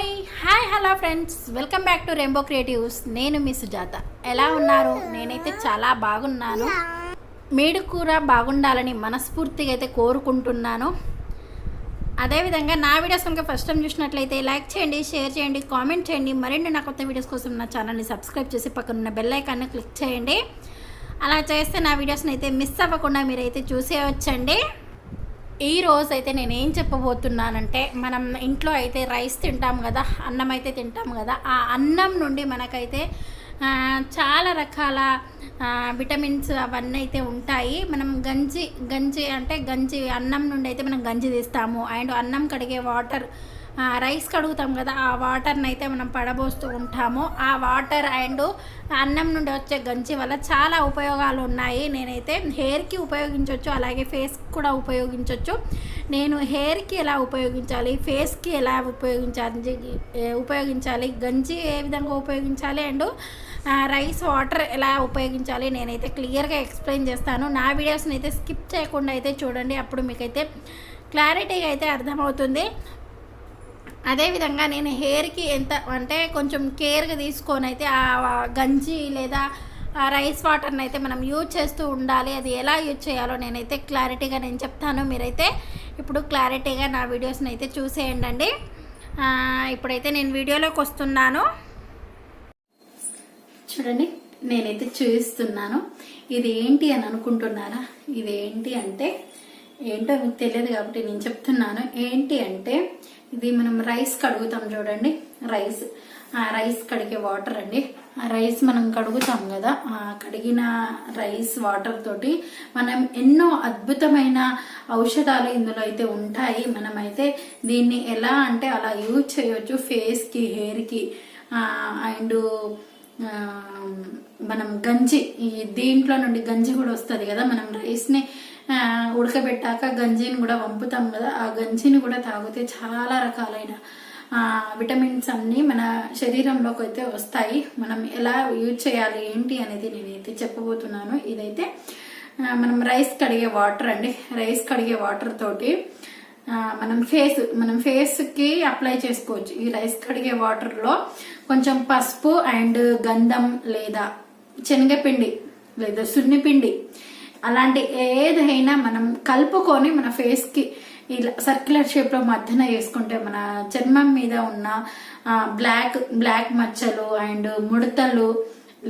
Hi hi hello friends. Welcome back to rainbow creatives. నేను మీ సుజాత. ఎలా ఉన్నారు? నేనైతే చాలా బాగున్నాను. మీడు కూర బాగుండాలని మనస్ఫూర్తిగా అయితే కోరుకుంటున్నాను. అదేవిధంగా నా వీడియోస్ కనుక ఫస్ట్ టైం చూసినట్లయితే లైక్ చేయండి షేర్ చేయండి కామెంట్ చేయండి. మరిన్ని నా కొత్త వీడియోస్ కోసం నా ఛానల్ని సబ్స్క్రైబ్ చేసి పక్కన ఉన్న బెల్ ఐకాన్ని క్లిక్ చేయండి. అలా చేస్తే నా వీడియోస్ని అయితే మిస్ అవ్వకుండా మీరైతే చూసేవచ్చండి ఈ రోజు అయితే నేను ఏం చెప్పబోతున్నానంటే మనం ఇంట్లో అయితే రైస్ తింటాం కదా అన్నం అయితే తింటాం కదా ఆ అన్నం నుండి మనకైతే చాలా రకాల విటమిన్స్ అవన్నీ అయితే ఉంటాయి. మనం గంజి గంజి అంటే గంజి అన్నం నుండి అయితే మనం గంజి తీస్తాము. అండ్ అన్నం కడిగే వాటర్ రైస్ కడుగుతాం కదా ఆ వాటర్ని అయితే మనం పడబోస్తూ ఉంటాము. ఆ వాటర్ అండ్ అన్నం నుండి వచ్చే గంజి వల్ల చాలా ఉపయోగాలు ఉన్నాయి. నేనైతే హెయిర్కి ఉపయోగించవచ్చు అలాగే ఫేస్కి కూడా ఉపయోగించవచ్చు నేను హెయిర్కి ఎలా ఉపయోగించాలి ఫేస్కి ఎలా ఉపయోగించాలి ఉపయోగించాలి గంజి ఏ విధంగా ఉపయోగించాలి అండ్ రైస్ వాటర్ ఎలా ఉపయోగించాలి నేనైతే క్లియర్గా ఎక్స్ప్లెయిన్ చేస్తాను. నా వీడియోస్ని అయితే స్కిప్ చేయకుండా అయితే చూడండి అప్పుడు మీకైతే క్లారిటీగా అయితే అర్థమవుతుంది. అదేవిధంగా నేను హెయిర్కి ఎంత అంటే కొంచెం కేర్గా తీసుకొని అయితే ఆ గంజి లేదా ఆ రైస్ వాటర్ని అయితే మనం యూజ్ చేస్తూ ఉండాలి. అది ఎలా యూజ్ చేయాలో నేనైతే క్లారిటీగా నేను చెప్తాను. మీరైతే ఇప్పుడు క్లారిటీగా నా వీడియోస్ని అయితే చూసేయండి ఇప్పుడైతే నేను వీడియోలోకి వస్తున్నాను. చూడండి నేనైతే చూపిస్తున్నాను. ఇది ఏంటి అని అనుకుంటున్నారా? ఇది ఏంటి అంటే ఏంటో మీకు తెలియదు కాబట్టి నేను చెప్తున్నాను. ఏంటి అంటే ఇది మనం రైస్ కడుగుతాం చూడండి. రైస్. ఆ రైస్ కడిగే వాటర్ అండి. ఆ రైస్ మనం కడుగుతాం కదా ఆ కడిగిన రైస్ వాటర్ తోటి మనం ఎన్నో అద్భుతమైన ఔషధాలు ఇందులో అయితే ఉంటాయి. మనమైతే దీన్ని ఎలా అంటే అలా యూజ్ చేయొచ్చు ఫేస్కి హెయిర్కి. అండ్ మనం గంజి. ఈ దీంట్లో నుండి గంజి కూడా వస్తుంది కదా మనం రైస్ని ఉడకబెట్టాక గంజిని కూడా వంపుతాం కదా ఆ గంజిని కూడా తాగితే చాలా రకాలైన విటమిన్స్ అన్నీ మన శరీరంలోకి అయితే వస్తాయి. మనం ఎలా యూజ్ చేయాలి ఏంటి అనేది నేనైతే చెప్పబోతున్నాను. ఇదైతే మనం రైస్ కడిగే వాటర్ అండి. రైస్ కడిగే వాటర్ తోటి మనం ఫేస్ మనం ఫేస్కి అప్లై చేసుకోవచ్చు. ఈ రైస్ కడిగే వాటర్లో కొంచెం పసుపు అండ్ గంధం లేదా శనగపిండి లేదా సున్నిపిండి అలాంటి ఏదైనా మనం కలుపుకొని మన ఫేస్కి ఇలా సర్క్యులర్ షేప్లో మధ్యన వేసుకుంటే మన చర్మం మీద ఉన్న బ్లాక్ బ్లాక్ మచ్చలు అండ్ ముడతలు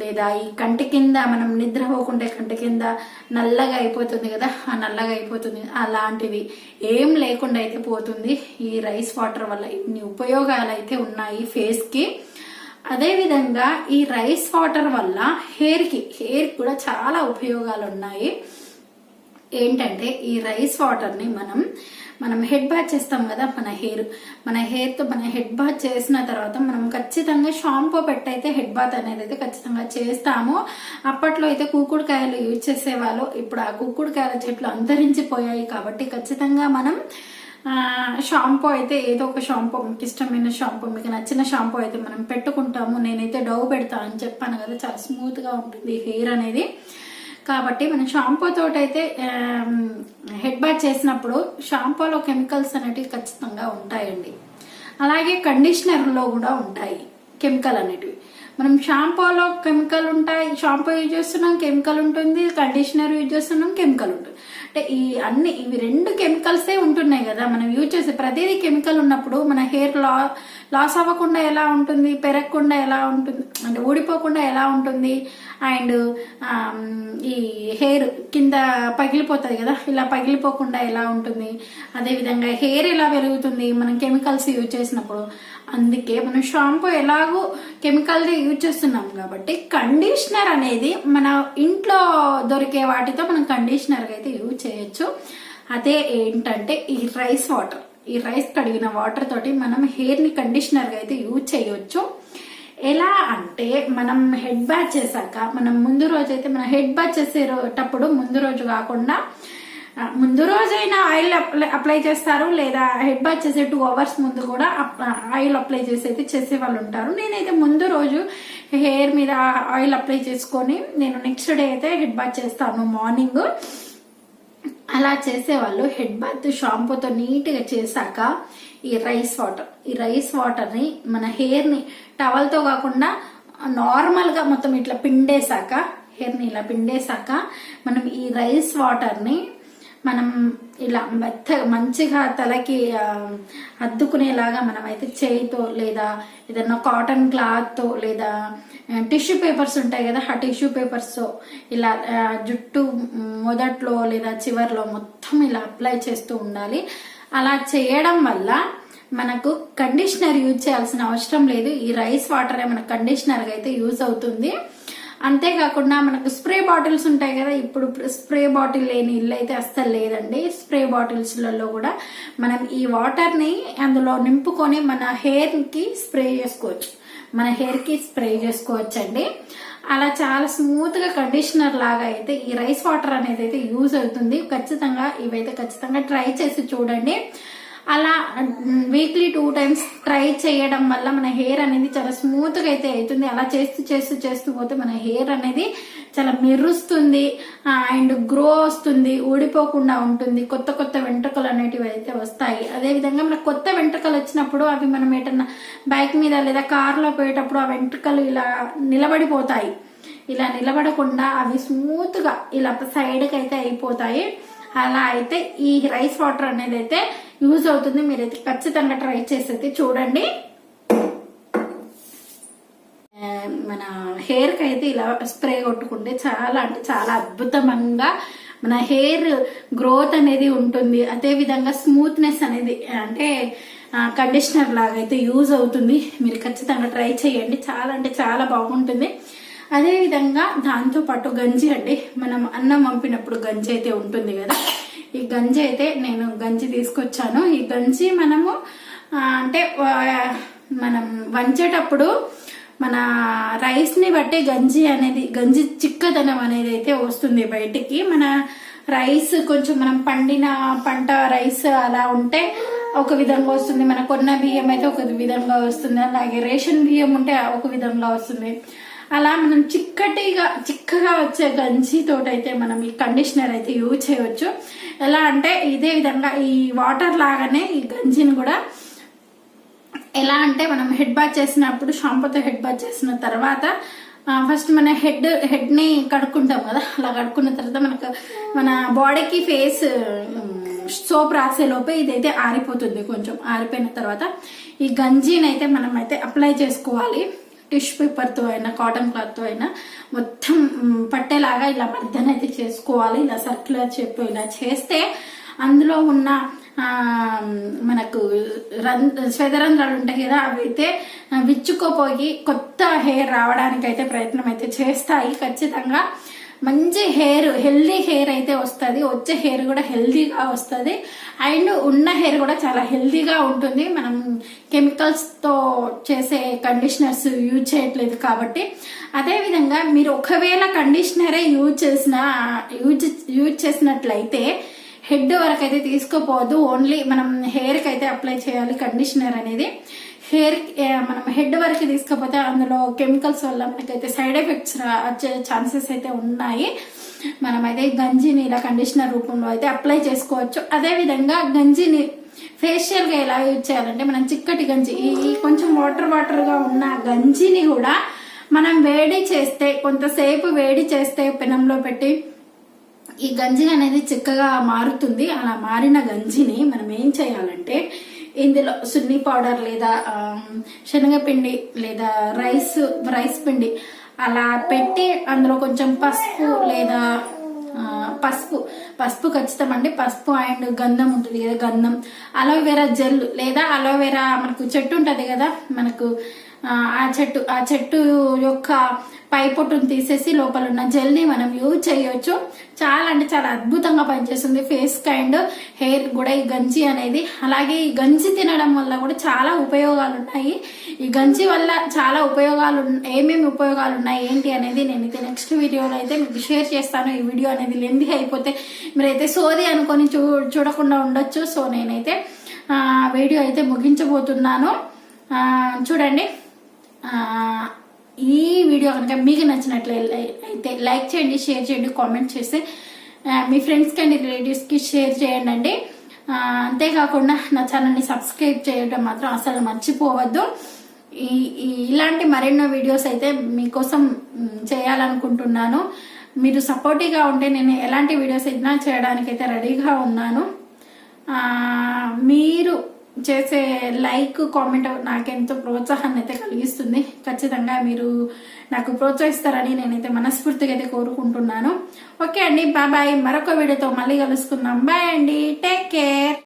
లేదా ఈ కంటి కింద మనం నిద్ర పోకుంటే కంటి కింద నల్లగా అయిపోతుంది కదా ఆ నల్లగా అయిపోతుంది. అలాంటివి ఏం లేకుండా అయితే పోతుంది. ఈ రైస్ వాటర్ వల్ల ఇన్ని ఉపయోగాలు అయితే ఉన్నాయి ఫేస్కి. అదేవిధంగా ఈ రైస్ వాటర్ వల్ల హెయిర్కి హెయిర్ కూడా చాలా ఉపయోగాలు ఉన్నాయి ఏంటంటే ఈ రైస్ వాటర్ని మనం మనం హెడ్ బాత్ చేస్తాం కదా మన హెయిర్. మన హెయిర్తో మన హెడ్ బాత్ చేసిన తర్వాత మనం ఖచ్చితంగా షాంపూ పెట్టయితే హెడ్ బాత్ అనేది అయితే ఖచ్చితంగా చేస్తాము. అప్పట్లో అయితే కూకుడుకాయలు యూజ్ చేసేవాళ్ళు. ఇప్పుడు ఆ కూకుడుకాయల చెట్లు అంతరించిపోయాయి కాబట్టి ఖచ్చితంగా మనం షాంపూ అయితే ఏదో ఒక షాంపూ మీకు ఇష్టమైన షాంపూ మీకు నచ్చిన షాంపూ అయితే మనం పెట్టుకుంటాము. నేనైతే డవ్ పెడతా అని చెప్పాను కదా చాలా స్మూత్గా ఉంటుంది హెయిర్ అనేది. కాబట్టి మనం షాంపూ తోటి అయితే హెడ్ బాత్ చేసినప్పుడు షాంపూలో కెమికల్స్ అనేటివి ఖచ్చితంగా ఉంటాయండి. అలాగే కండిషనర్లో కూడా ఉంటాయి కెమికల్ అనేటివి. మనం షాంపూలో కెమికల్ ఉంటాయి షాంపూ యూజ్ చేస్తున్నాం కెమికల్ ఉంటుంది కండిషనర్ యూజ్ చేస్తున్నాం కెమికల్ ఉంటుంది. అంటే ఈ అన్ని ఇవి రెండు కెమికల్సే ఉంటున్నాయి కదా. మనం యూజ్ చేసే ప్రతిదీ కెమికల్ ఉన్నప్పుడు మన హెయిర్ లా లాస్ అవ్వకుండా ఎలా ఉంటుంది? పెరగకుండా ఎలా ఉంటుంది? అంటే ఊడిపోకుండా ఎలా ఉంటుంది? అండ్ ఈ హెయిర్ కింద పగిలిపోతుంది కదా. ఇలా పగిలిపోకుండా ఎలా ఉంటుంది? అదేవిధంగా హెయిర్ ఎలా పెరుగుతుంది? మనం కెమికల్స్ యూజ్ చేసినప్పుడు. అందుకే మనం షాంపూ ఎలాగో కెమికల్ యూజ్ చేస్తున్నాం కాబట్టి కండిషనర్ అనేది మన ఇంట్లో దొరికే వాటితో మనం కండిషనర్ అయితే యూజ్ చేయొచ్చు. అదే ఏంటంటే ఈ రైస్ వాటర్. ఈ రైస్ కడిగిన వాటర్ తోటి మనం హెయిర్ని కండిషనర్గా అయితే యూజ్ చేయొచ్చు. ఎలా అంటే మనం హెడ్ బాత్ చేశాక మనం ముందు రోజు అయితే మనం హెడ్ బాత్ చేసేటప్పుడు ముందు రోజు కాకుండా ముందు రోజైనా ఆయిల్ అప్లై- అప్లై చేస్తారు. లేదా హెడ్ బాత్ చేసే టూ అవర్స్ ముందు కూడా ఆయిల్ అప్లై చేసి అయితే చేసే వాళ్ళు ఉంటారు. నేనైతే ముందు రోజు హెయిర్ మీద ఆయిల్ అప్లై చేసుకొని నేను నెక్స్ట్ డే అయితే హెడ్ బాత్ చేస్తాను మార్నింగ్. అలా చేసేవాళ్ళు. హెడ్ బాత్ షాంపూతో నీట్గా చేశాక ఈ రైస్ వాటర్ ఈ రైస్ వాటర్ని మన హెయిర్ని టవల్తో కాకుండా నార్మల్గా మొత్తం ఇట్లా పిండేశాక హెయిర్ని ఇలా పిండేశాక మనం ఈ రైస్ వాటర్ని మనం ఇలా మెత్త మంచిగా తలకి అద్దుకునేలాగా మనమైతే చేయితో లేదా ఏదన్నా కాటన్ క్లాత్తో లేదా టిష్యూ పేపర్స్ ఉంటాయి కదా ఆ టిష్యూ పేపర్స్తో ఇలా జుట్టు మొదట్లో లేదా చివర్లో మొత్తం ఇలా అప్లై చేస్తూ ఉండాలి. అలా చేయడం వల్ల మనకు కండిషనర్ యూజ్ చేయాల్సిన అవసరం లేదు. ఈ రైస్ వాటర్ మనకు కండిషనర్గా అయితే యూజ్ అవుతుంది. అంతేకాకుండా మనకు స్ప్రే బాటిల్స్ ఉంటాయి కదా ఇప్పుడు స్ప్రే బాటిల్ లేని ఇల్లు అయితే అస్సలు లేదండి. స్ప్రే బాటిల్స్లలో కూడా మనం ఈ వాటర్ని అందులో నింపుకొని మన హెయిర్కి స్ప్రే చేసుకోవచ్చు. మన హెయిర్కి స్ప్రే చేసుకోవచ్చు అండి అలా చాలా స్మూత్గా కండిషనర్ లాగా అయితే ఈ రైస్ వాటర్ అనేది అయితే యూజ్ అవుతుంది. ఖచ్చితంగా ఇవైతే ఖచ్చితంగా ట్రై చేసి చూడండి. అలా వీక్లీ టూ టైమ్స్ ట్రై చేయడం వల్ల మన హెయిర్ అనేది చాలా స్మూత్గా అయితే అవుతుంది. అలా చేస్తూ చేస్తూ చేస్తూ పోతే మన హెయిర్ అనేది చాలా మెరుస్తుంది అండ్ గ్రో వస్తుంది ఊడిపోకుండా ఉంటుంది. కొత్త కొత్త వెంట్రుకలు అనేటివి అయితే వస్తాయి. అదేవిధంగా మనకు కొత్త వెంట్రుకలు వచ్చినప్పుడు అవి మనం ఏటన్నా బైక్ మీద లేదా కార్లో పోయేటప్పుడు ఆ వెంట్రుకలు ఇలా నిలబడిపోతాయి. ఇలా నిలబడకుండా అవి స్మూత్గా ఇలా సైడ్కి అయితే అయిపోతాయి. అలా అయితే ఈ రైస్ వాటర్ అనేది అయితే యూజ్ అవుతుంది. మీరైతే ఖచ్చితంగా ట్రై చేసి అయితే చూడండి. మన హెయిర్కి అయితే ఇలా స్ప్రే కొట్టుకుంటే చాలా అంటే చాలా అద్భుతంగా మన హెయిర్ గ్రోత్ అనేది ఉంటుంది. అదే విధంగా స్మూత్నెస్ అనేది అంటే కండిషనర్ లాగా అయితే యూజ్ అవుతుంది. మీరు ఖచ్చితంగా ట్రై చేయండి. చాలా అంటే చాలా బాగుంటుంది. అదేవిధంగా దాంతోపాటు దాంతో పాటు గంజి అండి. మనం అన్నం పంపినప్పుడు గంజి అయితే ఉంటుంది కదా. ఈ గంజి అయితే నేను గంజి తీసుకొచ్చాను. ఈ గంజి మనము అంటే మనం వంచేటప్పుడు మన రైస్ని బట్టి గంజి అనేది గంజి చిక్కదనం అనేది అయితే వస్తుంది బయటికి. మన రైస్ కొంచెం మనం పండిన పంట రైస్ అలా ఉంటే ఒక విధంగా వస్తుంది. మన కొన్న బియ్యం అయితే ఒక విధంగా వస్తుంది. అలాగే రేషన్ బియ్యం ఉంటే ఒక విధంగా వస్తుంది. అలా మనం చిక్కటిగా చిక్కగా వచ్చే గంజి తోటైతే మనం ఈ కండిషనర్ అయితే యూజ్ చేయవచ్చు. ఎలా అంటే ఇదే విధంగా ఈ వాటర్ లాగానే ఈ గంజిని కూడా ఎలా అంటే మనం హెడ్ బాత్ చేసినప్పుడు షాంపూతో హెడ్ బాత్ చేసిన తర్వాత ఫస్ట్ మన హెడ్ హెడ్ని కడుక్కుంటాం కదా అలా కడుక్కున్న తర్వాత మనకు మన బాడీకి ఫేస్ సోప్ రాసే లోపే ఇదైతే ఆరిపోతుంది కొంచెం ఆరిపోయిన తర్వాత ఈ గంజీని అయితే మనం అయితే అప్లై చేసుకోవాలి. టిష్యూ పేపర్తో అయినా కాటన్ క్లాత్తో అయినా మొత్తం పట్టేలాగా ఇలా మర్దన అయితే చేసుకోవాలి. ఇలా సర్క్యులర్ చెప్పు ఇలా చేస్తే అందులో ఉన్న మనకు రం శ్వేతరంధ్రాలు ఉంటాయి కదా అవి అయితే విచ్చుకోపోయి కొత్త హెయిర్ రావడానికి అయితే ప్రయత్నం అయితే చేస్తాయి. ఖచ్చితంగా మంచి హెయిర్ హెల్దీ హెయిర్ అయితే వస్తుంది. వచ్చే హెయిర్ కూడా హెల్దీగా వస్తుంది. అండ్ ఉన్న హెయిర్ కూడా చాలా హెల్దీగా ఉంటుంది. మనం కెమికల్స్తో చేసే కండిషనర్స్ యూజ్ చేయట్లేదు కాబట్టి. అదేవిధంగా మీరు ఒకవేళ కండిషనరే యూజ్ చేసిన యూజ్ యూజ్ చేసినట్లయితే హెడ్ వరకు అయితే తీసుకోపోవద్దు ఓన్లీ మనం హెయిర్కి అయితే అప్లై చేయాలి కండిషనర్ అనేది. హెయిర్ మనం హెడ్ వరకు తీసుకపోతే అందులో కెమికల్స్ వల్ల మనకైతే సైడ్ ఎఫెక్ట్స్ వచ్చే ఛాన్సెస్ అయితే ఉన్నాయి. మనమైతే గంజిని ఇలా కండిషనర్ రూపంలో అయితే అప్లై చేసుకోవచ్చు. అదే విధంగా గంజిని ఫేషియల్గా ఎలా యూజ్ చేయాలంటే మనం చిక్కటి గంజి ఈ కొంచెం వాటర్ వాటర్గా ఉన్న గంజిని కూడా మనం వేడి చేస్తే కొంతసేపు వేడి చేస్తే పెనంలో పెట్టి ఈ గంజి అనేది చిక్కగా మారుతుంది. అలా మారిన గంజిని మనం ఏం చేయాలంటే ఇందులో సున్ని పౌడర్ లేదా శనగపిండి లేదా రైస్ రైస్ పిండి అలా పెట్టి అందులో కొంచెం పసుపు లేదా పసుపు పసుపు ఖచ్చితం అండి. పసుపు అండ్ గంధం ఉంటుంది కదా గంధం. అలోవెరా జెల్ లేదా అలోవెరా మనకు చెట్టు ఉంటుంది కదా మనకు ఆ, చెట్టు ఆ చెట్టు యొక్క పై పొట్టును తీసేసి లోపల ఉన్న జెల్ని మనం యూజ్ చేయొచ్చు. చాలా అంటే చాలా అద్భుతంగా పనిచేస్తుంది. ఫేస్ కైండ్ హెయిర్ కూడా ఈ గంజి అనేది. అలాగే ఈ గంజి తినడం వల్ల కూడా చాలా ఉపయోగాలు ఉన్నాయి ఈ గంజి వల్ల చాలా ఉపయోగాలు ఏమేమి ఉపయోగాలు ఉన్నాయి ఏంటి అనేది నేనైతే నెక్స్ట్ వీడియోలో అయితే మీకు షేర్ చేస్తాను. ఈ వీడియో అనేది లెంది అయిపోతే మీరైతే సోది అనుకొని చూ చూడకుండా ఉండొచ్చు. సో నేనైతే వీడియో అయితే ముగించబోతున్నాను. చూడండి. ఈ వీడియో కనుక మీకు నచ్చినట్లయితే లైక్ చేయండి షేర్ చేయండి కామెంట్ చేసి మీ ఫ్రెండ్స్కి అండ్ రిలేటివ్స్కి షేర్ చేయండి అండి అంతేకాకుండా నా ఛానల్ని సబ్స్క్రైబ్ చేయడం మాత్రం అసలు మర్చిపోవద్దు. ఈ ఇలాంటి మరెన్నో వీడియోస్ అయితే మీకోసం చేయాలనుకుంటున్నాను. మీరు సపోర్టివ్గా ఉంటే నేను ఎలాంటి వీడియోస్ అయినా చేయడానికైతే రెడీగా ఉన్నాను. మీరు చేసే లైక్ కామెంట్ నాకెంతో ప్రోత్సాహాన్ని అయితే కలిగిస్తుంది. ఖచ్చితంగా మీరు నాకు ప్రోత్సహిస్తారని నేనైతే మనస్ఫూర్తిగా అయితే కోరుకుంటున్నాను. ఓకే అండి బాబాయ్ మరొక వీడియోతో మళ్ళీ కలుసుకుందాం. బాయ్ అండి. Take care